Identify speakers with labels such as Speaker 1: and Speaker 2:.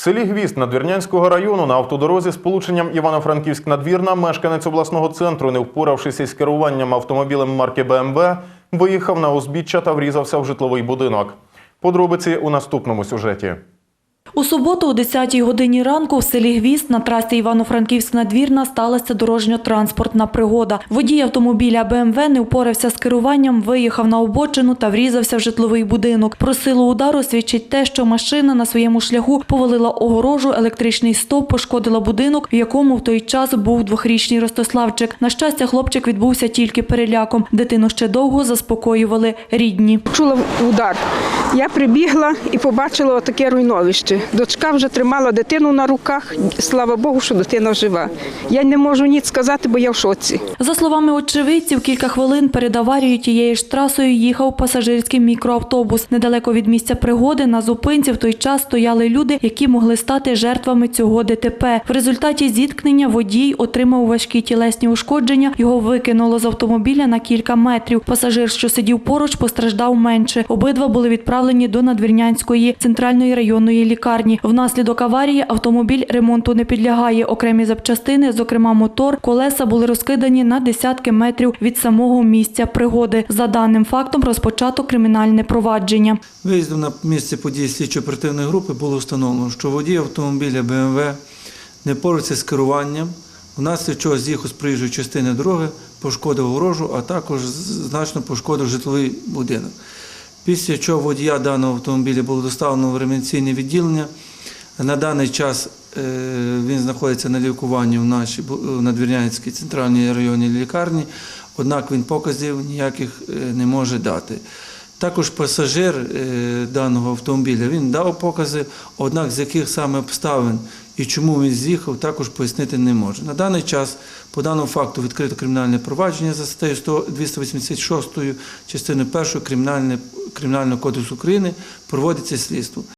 Speaker 1: В селі Гвіст Надвірнянського району на автодорозі з полученням Івано-Франківськ-Надвірна мешканець обласного центру, не впоравшись із керуванням автомобілем марки БМВ, виїхав на узбіччя та врізався в житловий будинок. Подробиці у наступному сюжеті.
Speaker 2: У суботу о 10-й годині ранку в селі Гвіст на трасі Івано-Франківськ-Надвірна сталася дорожньо-транспортна пригода. Водій автомобіля БМВ не впорався з керуванням, виїхав на обочину та врізався в житловий будинок. Про силу удару свідчить те, що машина на своєму шляху повалила огорожу, електричний стовп пошкодила будинок, в якому в той час був двохрічний Ростиславчик. На щастя, хлопчик відбувся тільки переляком. Дитину ще довго заспокоювали рідні.
Speaker 3: Чула удар. Я прибігла і побачила отаке руйновище. Дочка вже тримала дитину на руках. Слава Богу, що дитина жива. Я не можу ніц сказати, бо я в шоці.
Speaker 2: За словами очевидців, кілька хвилин перед аварією тією ж трасою їхав пасажирський мікроавтобус. Недалеко від місця пригоди на зупинці в той час стояли люди, які могли стати жертвами цього ДТП. В результаті зіткнення водій отримав важкі тілесні ушкодження. Його викинуло з автомобіля на кілька метрів. Пасажир, що сидів поруч, постраждав менше. Обидва були відправлені до Надвірнянської центральної районної лікарні. Внаслідок аварії автомобіль ремонту не підлягає. Окремі запчастини, зокрема мотор, колеса були розкидані на десятки метрів від самого місця пригоди. За даним фактом розпочато кримінальне провадження.
Speaker 4: Виїздом на місце події слідчо-оперативної групи було встановлено, що водій автомобіля БМВ не порується з керуванням, внаслідок чого з'їхав з проїжджої частини дороги, пошкодив огорожу, а також значно пошкодив житловий будинок. Після чого водія даного автомобіля було доставлено в реанімаційне відділення. На даний час е, він знаходиться на лікуванні в нашій Надвірнянській центральній районній лікарні, однак він показів ніяких е, не може дати. Також пасажир е, даного автомобіля він дав покази, однак з яких саме обставин і чому він з'їхав, також пояснити не може. На даний час по даному факту відкрито кримінальне провадження за статтею 100 286 частиною 1 Кримінальне- Кримінального кодексу України проводиться слідство.